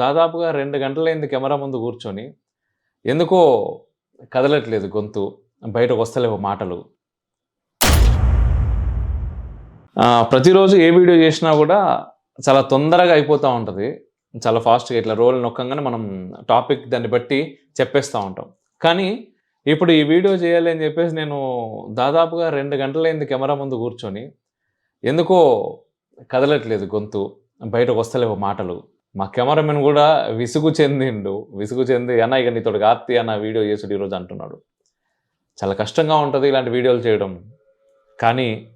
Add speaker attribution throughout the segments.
Speaker 1: దాదాపుగా రెండు గంటలైంది కెమెరా ముందు కూర్చొని ఎందుకో కదలట్లేదు గొంతు బయటకు వస్తలేవు మాటలు. ప్రతిరోజు ఏ వీడియో చేసినా కూడా చాలా తొందరగా అయిపోతూ ఉంటుంది. చాలా ఫాస్ట్గా ఇట్లా రోల్ నొక్కంగానే మనం టాపిక్ దాన్ని బట్టి చెప్పేస్తూ ఉంటాం. కానీ ఇప్పుడు ఈ వీడియో చేయాలి అని చెప్పేసి నేను దాదాపుగా రెండు గంటలైంది కెమెరా ముందు కూర్చొని ఎందుకో కదలట్లేదు గొంతు బయటకు వస్తలేవు మాటలు. మా కెమెరామెన్ కూడా విసుగు చెందిండు విసుగు చెంది అన్న ఇక నీతో కార్తీ అన్న వీడియో చేసుడు ఈరోజు అంటున్నాడు. చాలా కష్టంగా ఉంటుంది ఇలాంటి వీడియోలు చేయడం కానీ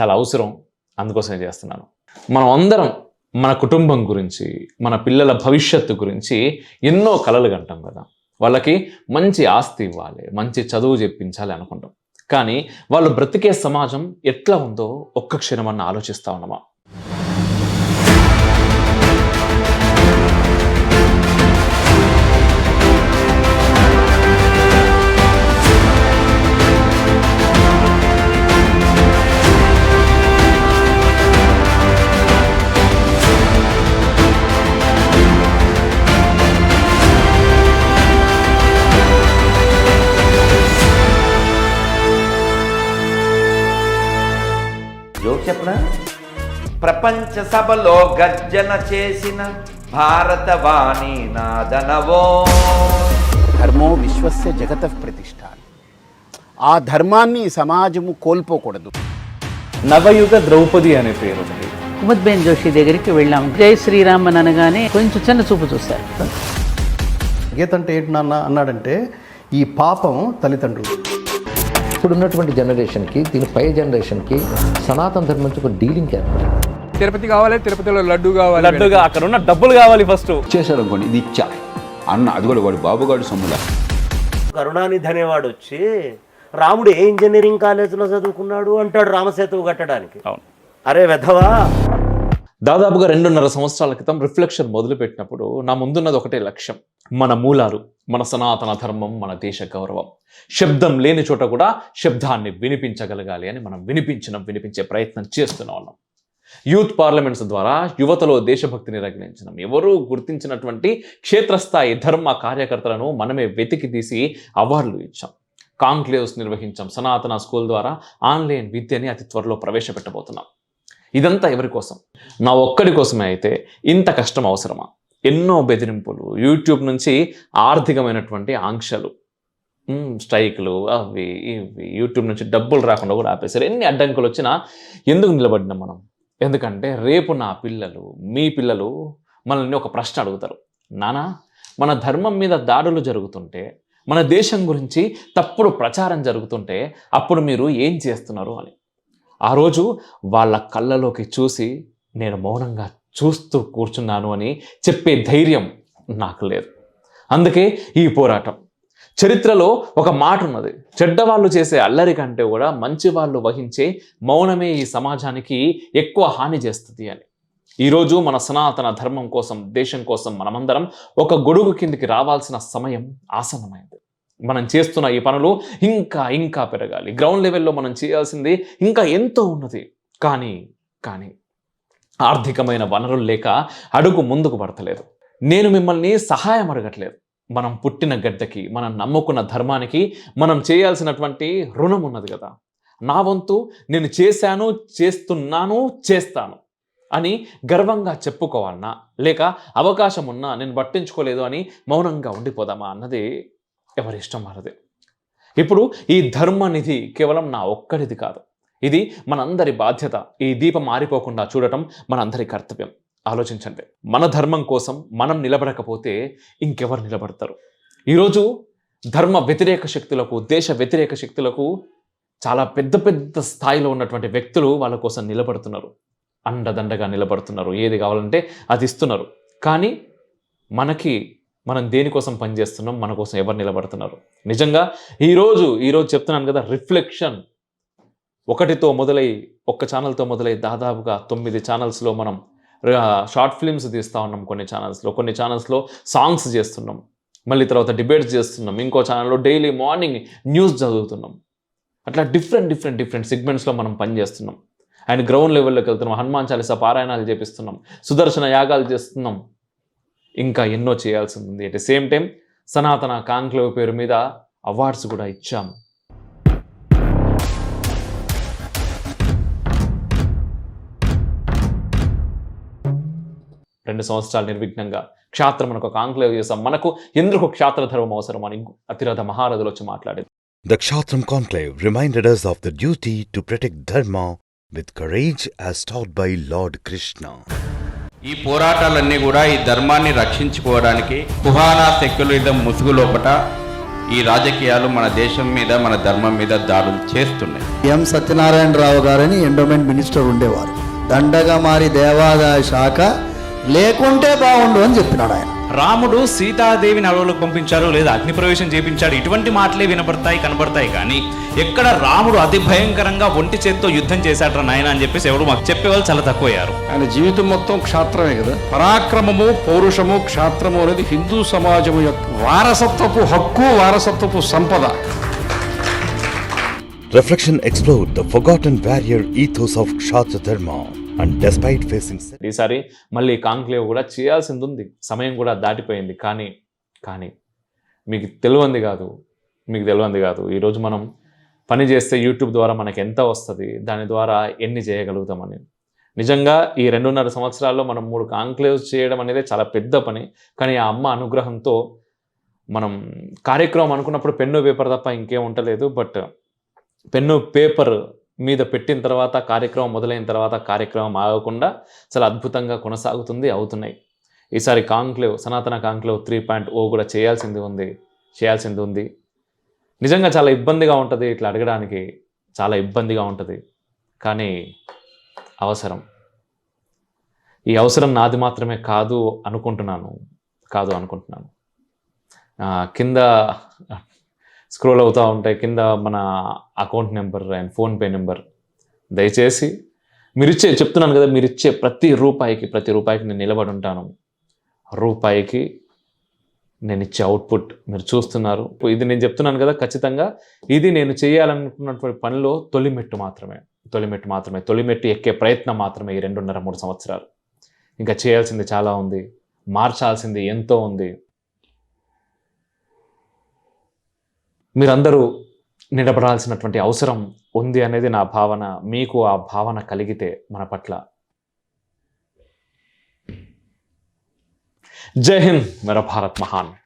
Speaker 1: చాలా అవసరం. అందుకోసమే చేస్తున్నాను. మనం అందరం మన కుటుంబం గురించి మన పిల్లల భవిష్యత్తు గురించి ఎన్నో కలలు కంటాం కదా. వాళ్ళకి మంచి ఆస్తి ఇవ్వాలి మంచి చదువు చెప్పించాలి అనుకుంటాం. కానీ వాళ్ళు బ్రతికే సమాజం ఎట్లా ఉందో ఒక్క క్షణం అన్న ఉన్నామా?
Speaker 2: ప్రపంచ సభలో గర్జన చేసిన భారతవాణి నాదనవో.
Speaker 3: ధర్మో విశ్వస్య జగత ప్రతిష్ట ఆ ధర్మాన్ని సమాజము కోల్పోకూడదు.
Speaker 1: నవయుగ ద్రౌపది అనే పేరు ఉంది.
Speaker 4: కుముద్బేన్ జోషి దగ్గరికి వెళ్ళాం. జై శ్రీరామ్ అని అనగానే కొంచెం చిన్న చూపు చూశారు
Speaker 5: గీత అంటే ఏంటి నాన్న అన్నాడంటే ఈ పాపం తల్లిదండ్రులు.
Speaker 6: ఇప్పుడు ఉన్నటువంటి జనరేషన్కి దీని పై జనరేషన్కి సనాతన ధర్మం నుంచి ఒక డీలింగ్ ఏర్పడింది
Speaker 7: తిరుపతి కావాలి తిరుపతిలో లడ్డు కావాలి
Speaker 1: లడ్డుగా అక్కడ ఉన్న డబ్బులు కావాలి ఫస్ట్
Speaker 8: చేశాడు అనుకోండి ఇది ఇచ్చా. అన్న అది కూడా వాడు బాబుగాడు సొమ్ముల.
Speaker 9: కరుణానిధి అనేవాడు వచ్చి రాముడు ఏ ఇంజనీరింగ్ కాలేజీలో చదువుకున్నాడు? అంటాడు రామసేతువు కట్టడానికి.
Speaker 1: అవును.
Speaker 9: అరే వెధవా.
Speaker 1: దాదాపుగా రెండున్నర సంవత్సరాల క్రితం రిఫ్లెక్షన్ మొదలుపెట్టినప్పుడు నా ముందున్నది ఒకటే లక్ష్యం. మన మూలాలు మన సనాతన ధర్మం మన దేశ గౌరవం. శబ్దం లేని చోట కూడా శబ్దాన్ని వినిపించగలగాలి అని మనం వినిపించడం వినిపించే ప్రయత్నం చేస్తూనే ఉన్నాం. యూత్ పార్లమెంట్స్ ద్వారా యువతలో దేశభక్తిని రగిలించడం ఎవరూ గుర్తించినటువంటి క్షేత్రస్థాయి ధర్మ కార్యకర్తలను మనమే వెతికి తీసి అవార్డులు ఇచ్చాం. కాంక్లేవ్స్ నిర్వహించాం సనాతన స్కూల్ ద్వారా ఆన్లైన్ విద్యని అతి త్వరలో ప్రవేశపెట్టబోతున్నాం. ఇదంతా ఎవరి కోసం? నా ఒక్కడి కోసమే అయితే ఇంత కష్టం అవసరమా? ఎన్నో బెదిరింపులు యూట్యూబ్ నుంచి ఆర్థికమైనటువంటి ఆంక్షలు. స్ట్రైక్లు అవి ఇవి యూట్యూబ్ నుంచి డబ్బులు రాకుండా కూడా ఆపేశారు. ఎన్ని అడ్డంకులు వచ్చినా ఎందుకు నిలబడినాం మనం? ఎందుకంటే రేపు నా పిల్లలు మీ పిల్లలు మనల్ని ఒక ప్రశ్న అడుగుతారు. నానా మన ధర్మం మీద దాడులు జరుగుతుంటే మన దేశం గురించి తప్పుడు ప్రచారం జరుగుతుంటే అప్పుడు మీరు ఏం చేస్తున్నారు? అని. ఆ రోజు వాళ్ళ కళ్ళలోకి చూసి నేను మౌనంగా చూస్తూ కూర్చున్నాను అని చెప్పే ధైర్యం నాకు లేదు. అందుకే ఈ పోరాటం. చరిత్రలో ఒక మాట ఉన్నది చెడ్డవాళ్ళు చేసే అల్లరి కంటే కూడా మంచి వాళ్ళు వహించే మౌనమే ఈ సమాజానికి ఎక్కువ హాని చేస్తుంది అని. ఈరోజు మన సనాతన ధర్మం కోసం దేశం కోసం మనమందరం ఒక గొడుగు కిందికి రావాల్సిన సమయం ఆసన్నమైంది. మనం చేస్తున్న ఈ పనులు ఇంకా ఇంకా పెరగాలి. గ్రౌండ్ లెవెల్లో మనం చేయాల్సింది ఇంకా ఎంతో ఉన్నది. కానీ కానీ ఆర్థికమైన వనరులు లేక అడుగు ముందుకు పడతలేదు. నేను మిమ్మల్ని సహాయం అడగట్లేదు. మనం పుట్టిన గడ్డకి మనం నమ్ముకున్న ధర్మానికి మనం చేయాల్సినటువంటి రుణం ఉన్నది కదా. నా వంతు నేను చేశాను చేస్తున్నాను చేస్తాను అని గర్వంగా చెప్పుకోవాలన్నా లేక అవకాశం ఉన్నా నేను పట్టించుకోలేదు అని మౌనంగా ఉండిపోదామా అన్నది ఎవరి ఇష్టం వారిది. ఇప్పుడు ఈ ధర్మనిధి కేవలం నా ఒక్కడిది కాదు. ఇది మనందరి బాధ్యత. ఈ దీపం మారిపోకుండా చూడటం మనందరి కర్తవ్యం. ఆలోచించండి. మన ధర్మం కోసం మనం నిలబడకపోతే ఇంకెవరు నిలబడతారు? ఈరోజు ధర్మ వ్యతిరేక శక్తులకు దేశ వ్యతిరేక శక్తులకు చాలా పెద్ద పెద్ద స్థాయిలో ఉన్నటువంటి వ్యక్తులు వాళ్ళ కోసం నిలబడుతున్నారు. అండదండగా నిలబడుతున్నారు. ఏది కావాలంటే అది ఇస్తున్నారు. కానీ మనకి మనం దేనికోసం పనిచేస్తున్నాం? మన కోసం ఎవరు నిలబడుతున్నారు? నిజంగా ఈరోజు ఈరోజు చెప్తున్నాను కదా రిఫ్లెక్షన్ ఒకటితో మొదలై ఒక్క ఛానల్తో మొదలై దాదాపుగా తొమ్మిది ఛానల్స్లో మనం షార్ట్ ఫిల్మ్స్ తీస్తూ ఉన్నాం కొన్ని ఛానల్స్లో కొన్ని ఛానల్స్లో సాంగ్స్ చేస్తున్నాం. మళ్ళీ తర్వాత డిబేట్స్ చేస్తున్నాం. ఇంకో ఛానల్లో డైలీ మార్నింగ్ న్యూస్ చదువుతున్నాం. అట్లా డిఫరెంట్ డిఫరెంట్ డిఫరెంట్ సెగ్మెంట్స్లో మనం పనిచేస్తున్నాం అండ్ గ్రౌండ్ లెవెల్లోకి వెళ్తున్నాం. హనుమాన్ చాలీస పారాయణాలు చేపిస్తున్నాం. సుదర్శన యాగాలు చేస్తున్నాం. ఇంకా ఎన్నో చేయాల్సి ఉంది at the same time Sanatana conclave పేరు మీద అవార్డ్స్ కూడా ఇచ్చాము రెండు సంవత్సరాలు నిర్విఘ్నంగా. క్షాత్రం మనకు ఒక ఆంగ్లేవ్ చేసాం మనకు ఎందుకు క్షాత్ర ధర్మం అవసరం అని అతిరథ మహారథులు వచ్చి మాట్లాడేది
Speaker 10: The Kshatram Conclave reminded us of the duty to protect Dharma with courage as taught by Lord Krishna.
Speaker 8: ఈ పోరాటాలన్నీ కూడా ఈ ధర్మాన్ని రక్షించుకోవడానికి కుహానా సెక్యులరిజం ముసుగు లోపట ఈ రాజకీయాలు మన దేశం మీద మన ధర్మం మీద దాడులు చేస్తున్నాయి.
Speaker 5: ఎం. సత్యనారాయణరావు గారని ఎండోమెంట్ మినిస్టర్ ఉండేవారు. దండగా మారి దేవాదాయ శాఖ లేకుంటే బాగుండు అని చెప్పినాడు ఆయన.
Speaker 11: రాముడు సీతాదేవిని అడవులకు పంపించారు లేదా అగ్ని ప్రవేశం చేపించాడు ఇటువంటి మాటలే వినపడతాయి కనబడతాయి కానీ ఎక్కడ రాముడు అతి భయంకరంగా ఒంటి చేత్తో యుద్ధం చేశాడు నాయన అని చెప్పేసి ఎవరు మాకు చెప్పేవాళ్ళు చాలా తక్కువయ్యారు.
Speaker 7: ఆయన జీవితం మొత్తం క్షాత్రమే కదా. పరాక్రమము పౌరుషము క్షాత్రము అనేది హిందూ సమాజం యొక్క వారసత్వపు హక్కు వారసత్వపు సంపద.
Speaker 10: Reflection explored the forgotten warrior ethos of Kshatra Dharma. And despite facing
Speaker 1: ఈసారి మళ్ళీ కాంక్లేవ్ కూడా చేయాల్సింది ఉంది సమయం కూడా దాటిపోయింది. కానీ కానీ మీకు తెలియంది కాదు. మీకు తెలియంది కాదు. ఈరోజు మనం పని చేస్తే యూట్యూబ్ ద్వారా మనకి ఎంత వస్తుంది? దాని ద్వారా ఎన్ని చేయగలుగుతామని. నిజంగా ఈ రెండున్నర సంవత్సరాల్లో మనం మూడు కాంక్లేవ్స్ చేయడం అనేది చాలా పెద్ద పని. కానీ ఆ అమ్మ అనుగ్రహంతో మనం కార్యక్రమం అనుకున్నప్పుడు పెన్ను పేపర్ తప్ప ఇంకేం ఉండలేదు. బట్ పెన్ను పేపర్ మీద పెట్టిన తర్వాత కార్యక్రమం మొదలైన తర్వాత కార్యక్రమం ఆగకుండా చాలా అద్భుతంగా కొనసాగుతుంది అవుతున్నాయి. ఈసారి కాంక్లేవ్ సనాతన కాంక్లేవ్ త్రీ పాయింట్ ఓ కూడా చేయాల్సింది ఉంది చేయాల్సింది ఉంది. నిజంగా చాలా ఇబ్బందిగా ఉంటుంది ఇట్లా అడగడానికి చాలా ఇబ్బందిగా ఉంటుంది. కానీ అవసరం. ఈ అవసరం నాది మాత్రమే కాదు అనుకుంటున్నాను కాదు అనుకుంటున్నాను. కింద స్క్రోల్ అవుతూ ఉంటాయి కింద మన account number and PhonePe number. దయచేసి మీరు ఇచ్చే చెప్తున్నాను కదా మీరు ఇచ్చే ప్రతి రూపాయికి ప్రతి రూపాయికి నేను నిలబడి ఉంటాను. రూపాయికి నేను ఇచ్చే అవుట్పుట్ మీరు చూస్తున్నారు. ఇది నేను చెప్తున్నాను కదా ఖచ్చితంగా ఇది నేను చేయాలనుకున్నటువంటి పనిలో తొలిమెట్టు మాత్రమే. తొలిమెట్టు మాత్రమే. తొలిమెట్టు ఎక్కే ప్రయత్నం మాత్రమే ఈ రెండున్నర మూడు సంవత్సరాలు. ఇంకా చేయాల్సింది చాలా ఉంది. మార్చాల్సింది ఎంతో ఉంది. మీరందరూ నిలబడాల్సినటువంటి అవసరం ఉంది అనేది నా భావన. మీకు ఆ భావన కలిగితే మన పట్ల. జై హింద్. మేరా భారత్ మహాన్.